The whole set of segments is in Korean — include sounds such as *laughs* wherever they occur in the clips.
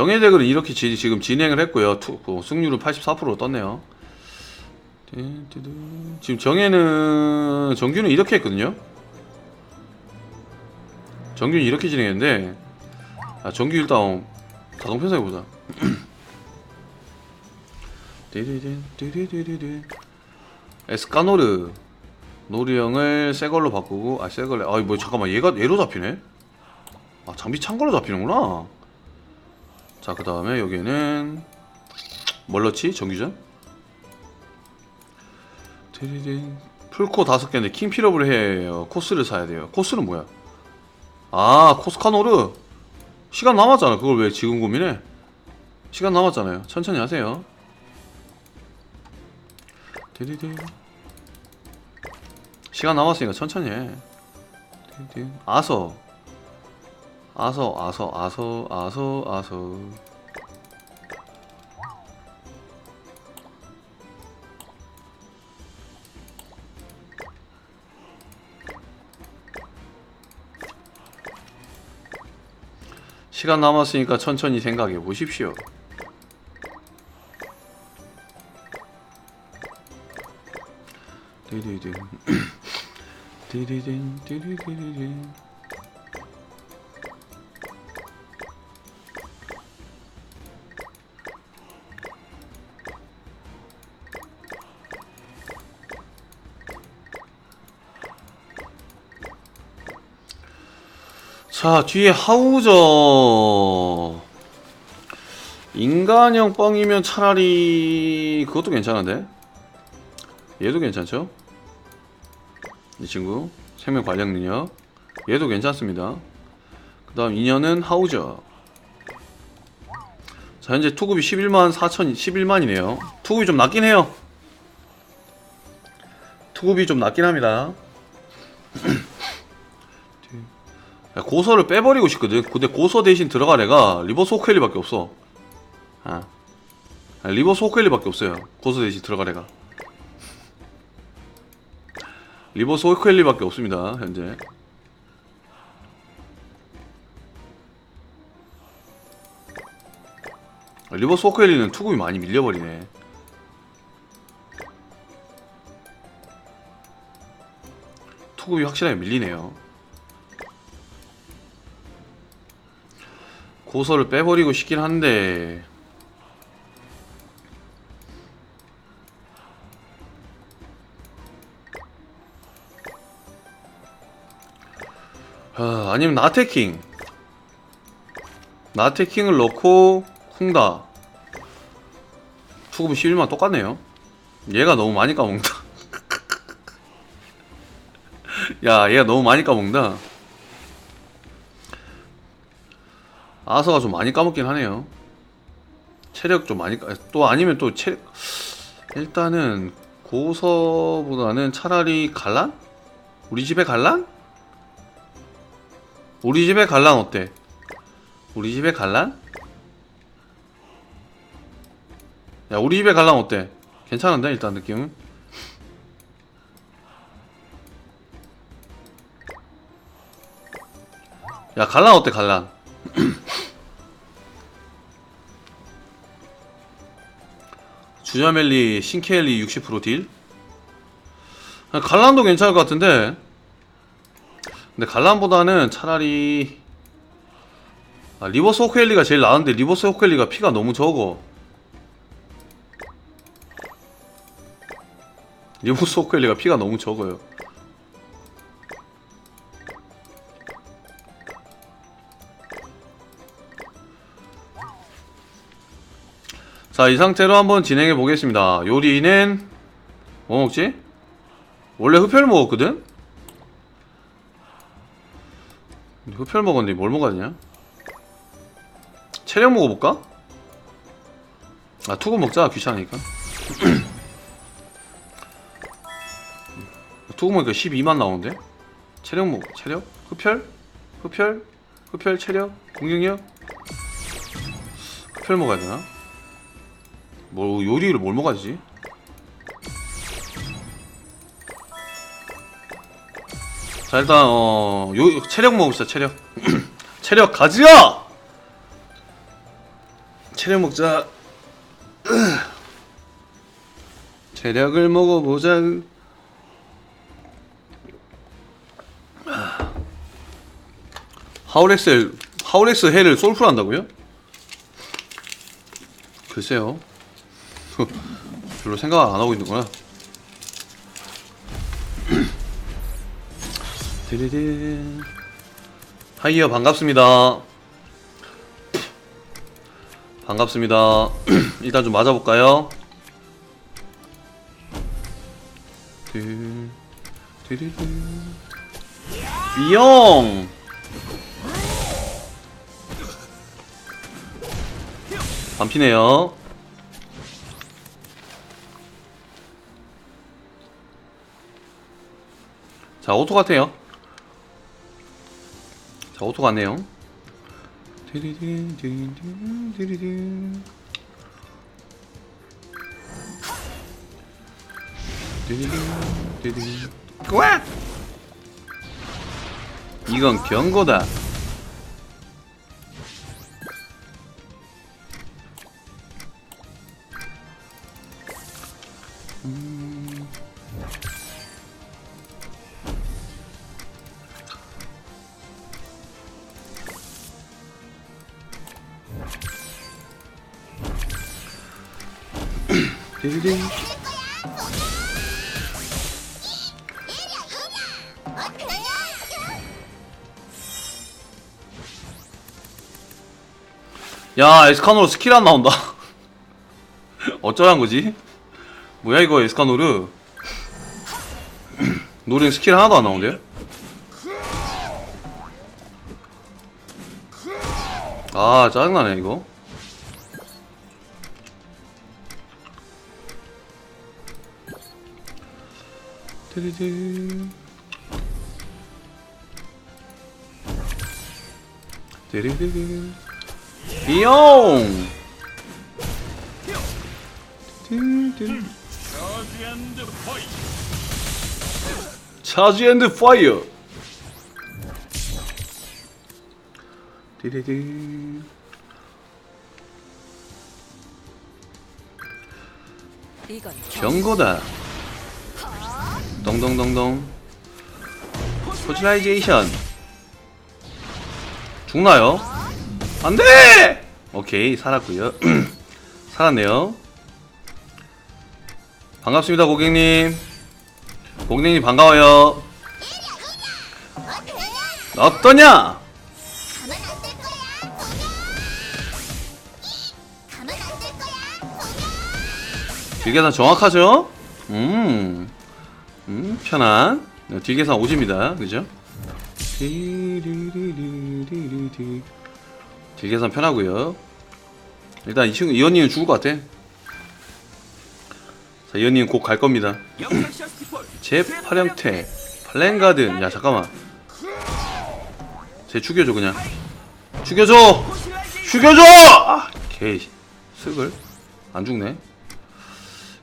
정예덱은 이렇게 지, 지금 진행을 했고요. 투, 어, 승률은 84% 떴네요. 지금 정예는 정규는 이렇게 했거든요. 정규는 이렇게 진행했는데 아, 정규 일단 자동 편성해 보자. *clears throat* 에스카노르 노리형을 새 걸로 바꾸고 아새 걸로 아이 뭐 잠깐만 얘가 얘로 잡히네. 아 장비 찬 걸로 잡히는구나. 자 그 다음에 여기에는 뭘 넣지 정규전? 띠리리 풀코 다섯 개인데 킹필업을 해요. 코스를 사야 돼요. 코스는 뭐야? 아 코스카노르 시간 남았잖아. 그걸 왜 지금 고민해? 시간 남았잖아요. 천천히 하세요. 디디디. 시간 남았으니까 천천히 해. 디디디. 아서. 아서, 아서, 아서, 아서, 아서. 시간 남았으니까 천천히 생각해 보십시오. 디디딘 디디딘 디디디디딘 자 뒤에 하우저. 인간형 뻥이면 차라리 그것도 괜찮은데? 얘도 괜찮죠? 이 친구 생명 관련 능력. 얘도 괜찮습니다. 그 다음 인연은 하우저. 자 현재 투급이 11만 4천 11만이네요. 투급이 좀 낮긴 해요. 투급이 좀 낮긴 합니다 고서를 빼버리고 싶거든. 근데 고서 대신 들어갈 애가 리버스 호크엘리밖에 없어. 아. 아, 리버스 호크엘리밖에 없어요. 고서 대신 들어갈 애가. 리버스 호크엘리밖에 없습니다 현재. 아, 리버스 호크엘리는 투급이 많이 밀려버리네. 투급이 확실하게 밀리네요 고서를 빼버리고 싶긴 한데. 아, 아니면 나테킹. 나테킹을 넣고 쿵다. 투급은 11만 똑같네요. 얘가 너무 많이 까먹는다. *laughs* 야 얘가 너무 많이 까먹는다 아서가 좀 많이 까먹긴 하네요 체력 좀 많이 까... 또 아니면 또 체... 일단은 고서보다는 차라리 갈란? 우리 집에 갈란? 우리 집에 갈란 어때? 우리 집에 갈란? 야 우리 집에 갈란 어때? 괜찮은데 일단 느낌은? 야 갈란 어때 갈란? *clears throat* 주자멜리 신케엘리 60%딜. 갈란도 괜찮을 것 같은데. 근데 갈란보다는 차라리 아, 리버스 호크엘리가 제일 나은데 리버스 호크엘리가 피가 너무 적어. 리버스 호크엘리가 피가 너무 적어요 자, 이 상태로 한번 진행해 보겠습니다. 요리는 뭐 먹지? 원래 흡혈 먹었거든? 흡혈 먹었는데 뭘 되냐? 체력 먹어볼까? 아, 투구 먹자. 귀찮으니까. *clears throat* 투구 먹으니까 12만 나오는데? 체력 먹, 체력? 흡혈? 흡혈? 흡혈, 체력? 공격력? 흡혈 먹어야 되나? 뭐 요리를 뭘 먹어야지? 자 일단 어 요 체력 먹읍시다 체력 *clears throat* 체력 가지야 체력 먹자. *clears throat* 체력을 먹어보자. 하울엑셀 하울엑스 헬을 솔플 한다고요? 글쎄요. *laughs* 별로 생각 안 하고 있는구나. *clears throat* 드리드. 하이어 반갑습니다. 반갑습니다. *clears throat* 일단 좀 맞아볼까요? 비용! 반피네요. 자, 오토 같아요. 자, 오토 같네요. 이건 경고다. 야 에스카노르 스킬 안 나온다. *laughs* 어쩌란 거지? 뭐야 이거 에스카노르? *clears throat* 노린 스킬 하나도 안 나온대요? 아 짜증나네 이거. 드리드 드리드 비용. 차지 앤드 파이어. 디디디. 경고다. 동동동동. 소셜라이제이션. 죽나요? 안돼! 오케이 살았고요 *clears throat* 살았네요 반갑습니다 고객님 고객님 반가워요 어떠냐? 딜계산 정확하죠? 음, 음 편한 네, 딜계산 오집니다 그죠? 딜계산 편하고요. 일단 이 친구 이언니는 죽을 것 같아. 자 이언니는 곧 갈 겁니다. 제 파령태 팔랭가든 야 잠깐만. 쟤 죽여줘 그냥. 죽여줘! 죽여줘! 아, 개 쓱을. 안 죽네.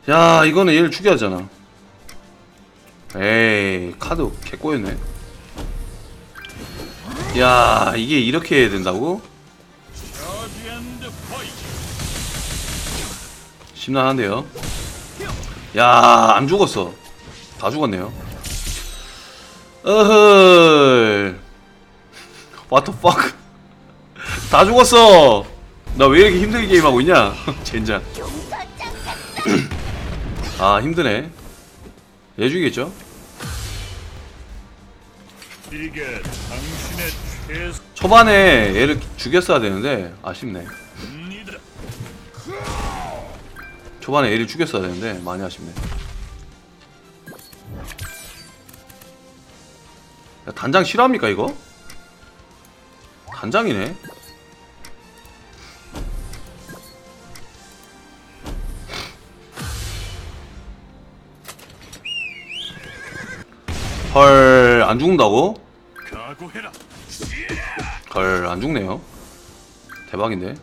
야 이거는 얘를 죽여야 하잖아. 에이 카드 개꼬였네. 야 이게 이렇게 해야 된다고? 심란한데요. 야 안 죽었어. 다 죽었네요. 어헐 What the fuck? *laughs* 다 죽었어. 나 왜 이렇게 힘들게 게임하고 있냐? *laughs* 젠장. *clears throat* 아 힘드네. 얘 죽이겠죠? 이게 당신의 초반에 얘를 죽였어야 되는데 아쉽네 초반에 얘를 죽였어야 되는데 많이 아쉽네. 야, 단장 싫어합니까 이거? 단장이네. 헐 안 죽는다고? 헐 안 죽네요. 대박인데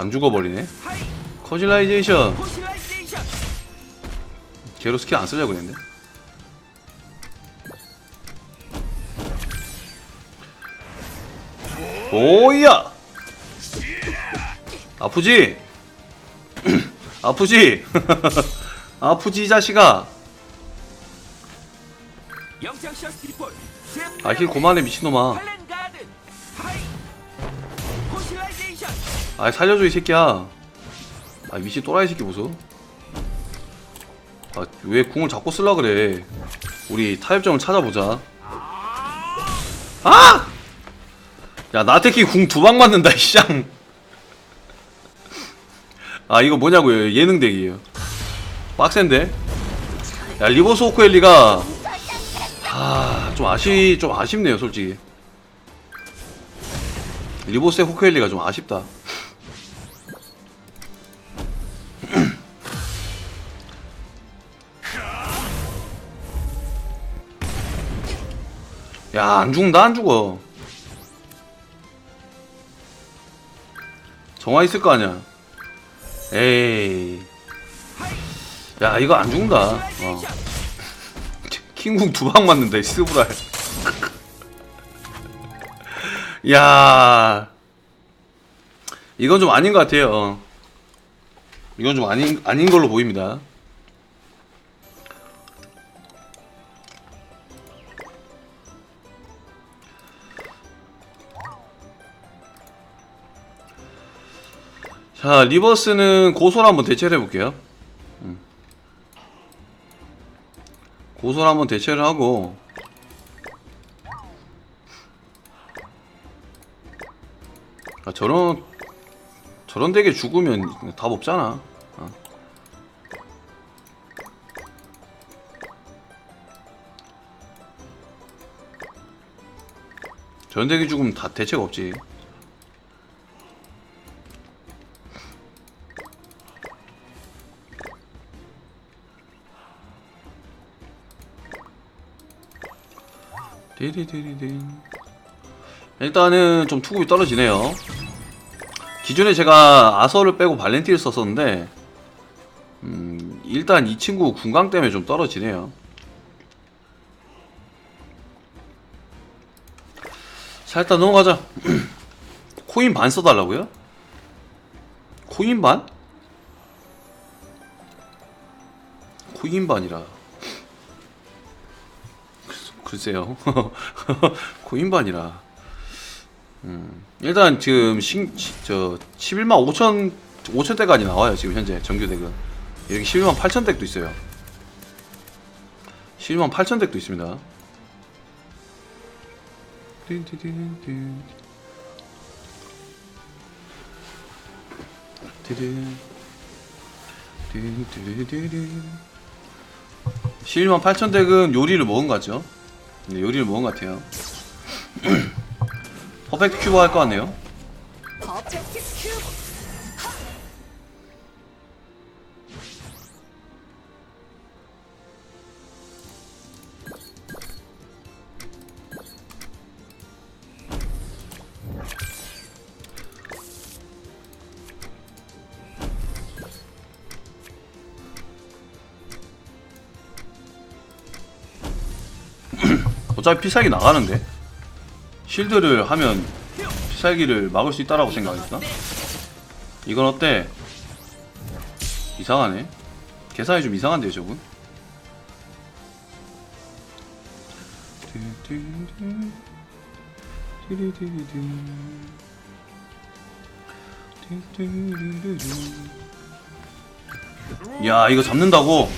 안 죽어버리네. 커질라이제이션 게로 스킬 안 쓰려고 했는데. 오이야! 아프지? *clears throat* 아프지? *laughs* 아프지 이 자식아. 아힐 고만해 미친놈아. 아 살려줘 이 새끼야. 아 미친 또라이 새끼 보소 아왜 궁을 자꾸 쓸라 그래? 우리 타협점을 찾아보자. 아! 야 나태키 궁 두 방 맞는다 이쌍. 아 이거 뭐냐고요? 예능덱이에요. 빡센데? 야 리버스 호크엘리가 아좀 아쉬 좀 아쉽네요 솔직히. 리버스의 호크엘리가 좀 아쉽다 야, 안 죽는다, 안 죽어. 정화 있을 거 아니야. 에이. 야, 이거 안 죽는다. 어. *laughs* 킹궁 두 방 맞는다, 이 스브랄. *laughs* 야. 이건 좀 아닌 것 같아요. 어. 이건 좀 아닌, 아닌 걸로 보입니다. 자, 리버스는 고소를 한번 대체를 해볼게요. 음. 고소를 한번 대체를 하고 아, 저런 저런 덱에 죽으면 답 없잖아. 어. 저런 덱에 죽으면 다 대책 없지. 디리디리딘. 일단은 좀 투급이 떨어지네요. 기존에 제가 아서를 빼고 발렌티를 썼었는데 음, 일단 이 친구 군강 때문에 좀 떨어지네요. 자 일단 넘어가자. *clears throat* 코인 반 써달라고요? 코인 반? 코인 반이라. 글쎄요. *laughs* 코인반이라. 음, 일단 지금 신, 시- 저 11만 5천 5천 대까지 나와요 지금 현재 정규 덱은 이렇게 11만 8천 덱도 있어요. 11만 8천 덱도 있습니다. 띠디디디디. 디디. 디디디디디. 11만 8천 덱은 요리를 먹은 것 같죠? 네, 요리를 먹은 것 같아요. *clears throat* 퍼펙트 큐브 할 것 같네요. 퍼펙트 큐브 어차피 피살기 나가는데 실드를 하면 피살기를 막을 수 있다라고 생각했나? 이건 어때? 이상하네. 계산이 좀 이상한데요, 저분? 야, 이거 잡는다고?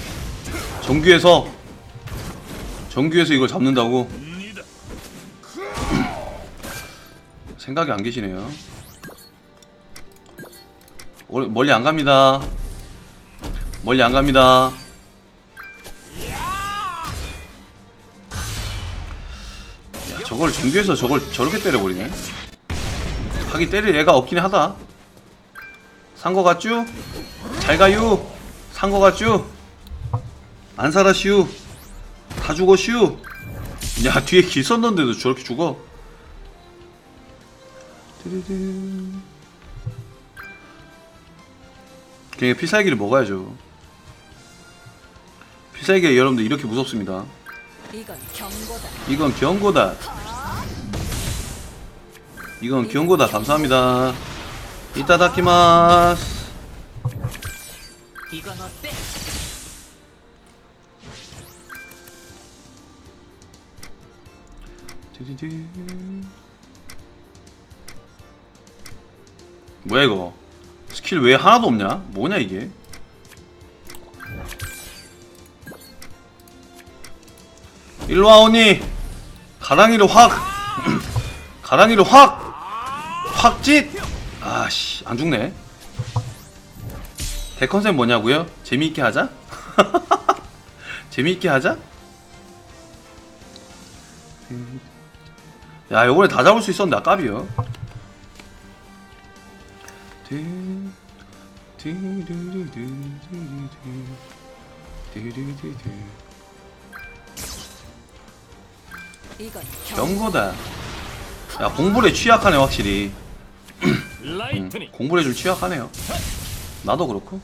정규에서 정규에서 이걸 잡는다고? 옵니다. *clears throat* 생각이 안 계시네요. 올- 멀리 안 갑니다. 멀리 안 갑니다. 야, 저걸 정규에서 저걸 저렇게 때려버리네. 하긴 때릴 애가 없긴 하다. 산 거 같쥬? 잘 가유. 산 거 같쥬? 안 살아슈. 다 죽어 슈. 야 뒤에 길 썼는데도 저렇게 죽어. 그냥 피살기를 먹어야죠. 피살기가 여러분들 이렇게 무섭습니다. 이건 경고다 이건 경고다. 이건 감사합니다 이따다키마스 이건 띠디디. 뭐야 이거? 스킬 왜 하나도 없냐? 뭐냐 이게? 일로와 오니! 가랑이를 확! *clears throat* 가랑이를 확! 확짓 아씨 안 죽네. 대컨셉 뭐냐고요? 재미있게 하자? *laughs* 재미있게 하자 야 요번에 다 잡을 수 있었는데 아깝이요 이건 경고다 야 공불에 취약하네 확실히 음, 공불에 좀 취약하네요 나도 그렇고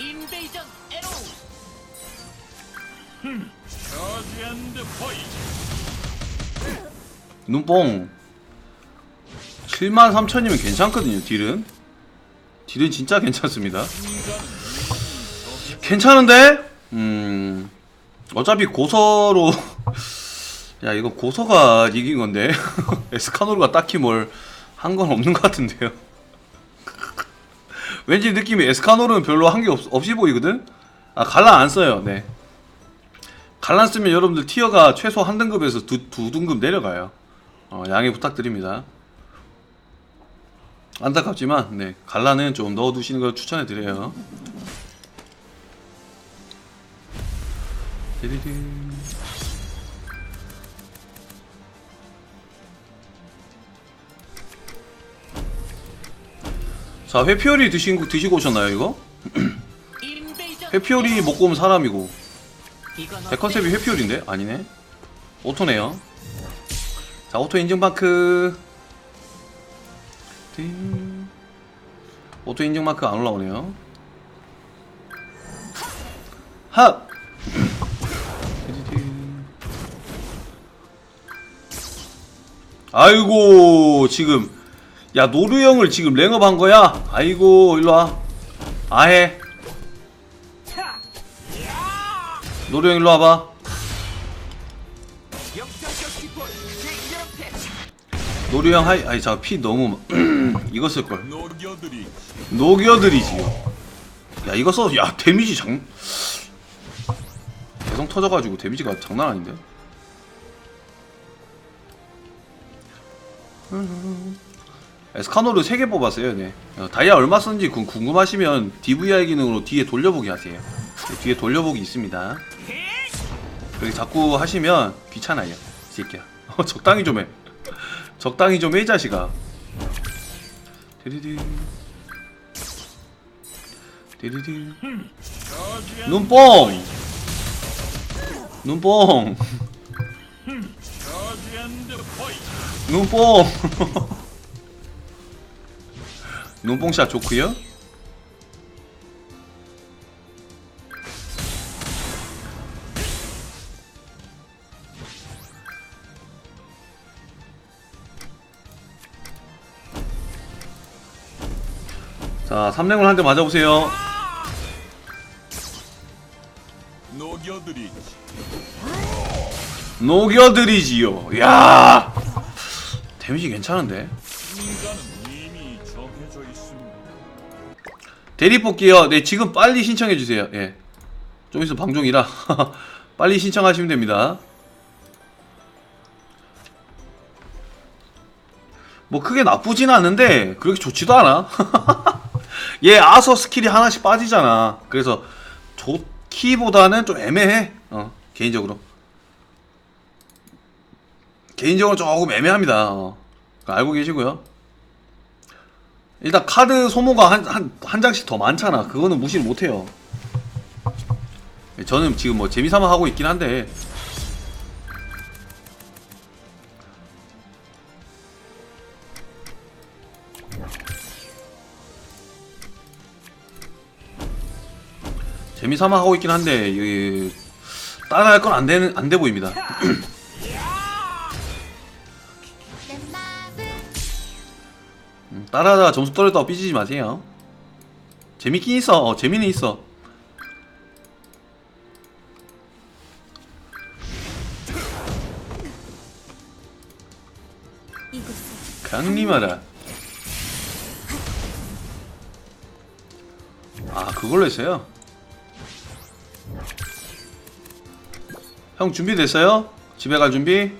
인베이전 에로. 저지 앤드 포이 눈뽕 73,000이면 괜찮거든요 딜은. 딜은 진짜 괜찮습니다. 괜찮은데? 음 어차피 고서로. *laughs* 야 이거 고서가 이긴 건데. *laughs* 에스카노르가 딱히 뭘 한 건 없는 것 같은데요 왠지 느낌이 에스카노르는 별로 한 게 없이 보이거든? 아 갈란 안 써요 네 갈란 쓰면 여러분들 티어가 최소 한 등급에서 두, 두 등급 내려가요 어, 양해 부탁드립니다. 안타깝지만 네 갈라는 좀 넣어두시는 걸 추천해 드려요. 자 회피오리 드신 드시고 오셨나요 이거? *clears throat* 회피오리 먹고 온 사람이고? 대컨셉이 회피오리인데? 아니네. 오토네요. 자 오토 인증마크. 띵. 오토 인증마크 안 올라오네요. 하 *clears throat* 아이고 지금 야 노루 형을 지금 랭업 한 거야? 아이고 일로와. 아해. 노루 형 일로 와봐. 영창셔 리폴 제2연패. 노루 형 하이 아니 잠피 너무 이거 쓸걸. 녹여들이 녹여드리지요 야 이거 써 야 데미지 장 계속 터져가지고 데미지가 장난 아닌데 에스카노르 3개 뽑았어요 네. 어, 다이아 얼마 썼는지 궁- 궁금하시면 DVR 기능으로 뒤에 돌려보기 하세요. 네, 뒤에 돌려보기 있습니다. 그렇게 자꾸 하시면 귀찮아요 이 새끼야. *laughs* 어, 적당히 좀해. 적당히 좀해이 자식아. 디디디. 디디디. 눈뽕! 눈뽕! *laughs* 눈뽕 *laughs* 눈뽕샷 좋구요 자, 삼랭을 한 대 맞아보세요. 녹여드리지요. 야 데미지 괜찮은데? 대리 뽑기요. 네, 지금 빨리 신청해 주세요. 예. 좀 있으면 방송이라 *laughs* 빨리 신청하시면 됩니다. 뭐 크게 나쁘진 않은데 그렇게 좋지도 않아. *laughs* 얘 아서 스킬이 하나씩 빠지잖아. 그래서 좋기보다는 좀 애매해. 어, 개인적으로. 개인적으로 조금 애매합니다. 어. 알고 계시고요. 일단 카드 소모가 한, 한, 한 장씩 더 많잖아. 그거는 무시를 못해요. 저는 지금 뭐 재미삼아 하고 있긴 한데. 재미삼아 하고 있긴 한데, 이, 따라할 건 안 되는, 안 돼 보입니다. *clears throat* 따라하다가 점수 떨어졌다고 삐지지 마세요. 재밌긴 있어. 어, 재미는 있어. 강림하라. 아, 그걸로 했어요? 형 준비됐어요? 집에 갈 준비?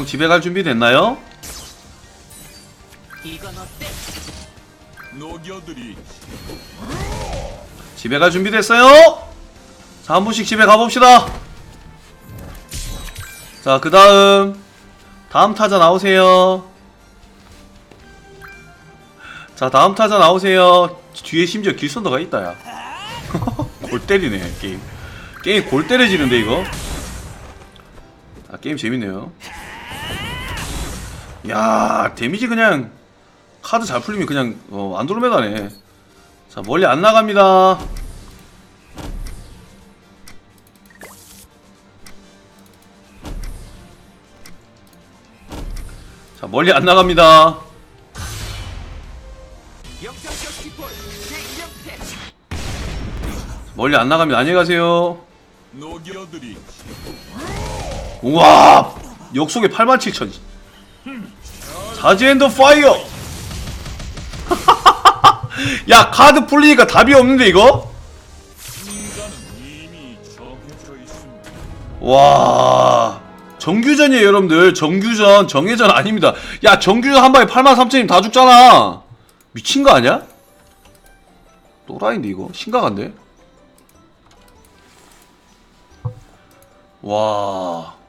형 집에 갈 준비 됐나요? 집에 갈 준비 됐어요? 자, 한 분씩 집에 가봅시다. 자, 그 다음. 다음 타자 나오세요. 자, 다음 타자 나오세요. 뒤에 심지어 길선더가 있다, 야. *laughs* 골 때리네, 게임. 게임 골 때려지는데, 이거? 아, 게임 재밌네요. 야, 데미지 그냥, 카드 잘 풀리면 그냥, 어, 안드로메다네. 자, 멀리 안 나갑니다. 자, 멀리 안 나갑니다. 역전격 기본 제2연패 멀리 안 나갑니다. 안녕히 가세요. 우와! 역속에 87,000. 자지 앤더 파이어! *laughs* 야, 카드 풀리니까 답이 없는데, 이거? 와. 정규전이에요, 여러분들. 정규전, 정예전 아닙니다. 야, 정규전 한 방에 83,000님 다 죽잖아. 미친 거 아니야? 또라이인데, 이거? 심각한데? 와.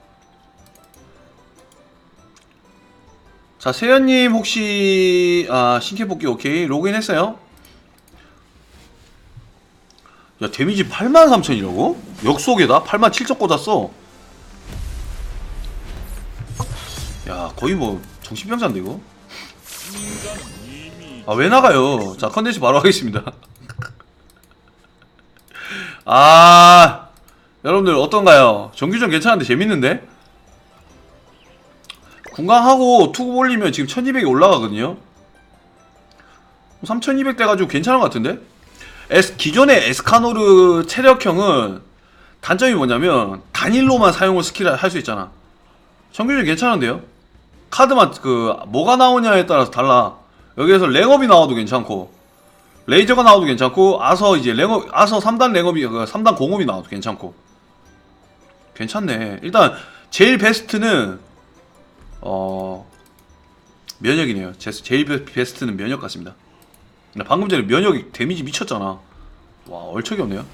자, 세연님 혹시, 아, 신캐 뽑기 오케이. 로그인 했어요? 야, 데미지 83,000이라고? 역속에다? 87,000 꽂았어. 야 거의 뭐 정신병자인데 이거 아 왜 나가요 자 컨텐츠 바로 하겠습니다 *laughs* 아 여러분들 어떤가요 정규전 괜찮은데 재밌는데 군강하고 투구 올리면 지금 1200이 올라가거든요 3200 돼가지고 괜찮은 것 같은데 에스, 기존의 에스카노르 체력형은 단점이 뭐냐면 단일로만 사용을 스킬을 할 수 있잖아 정규전 괜찮은데요? 카드만 그 뭐가 나오냐에 따라서 달라. 여기에서 랭업이 나와도 괜찮고 레이저가 나와도 괜찮고 아서 이제 랭업 아서 3단 랭업이 그 3단 공업이 나와도 괜찮고 괜찮네. 일단 제일 베스트는 어 면역이네요. 제, 제일 베- 베스트는 면역 같습니다. 방금 전에 면역이 데미지 미쳤잖아. 와 얼척이 없네요.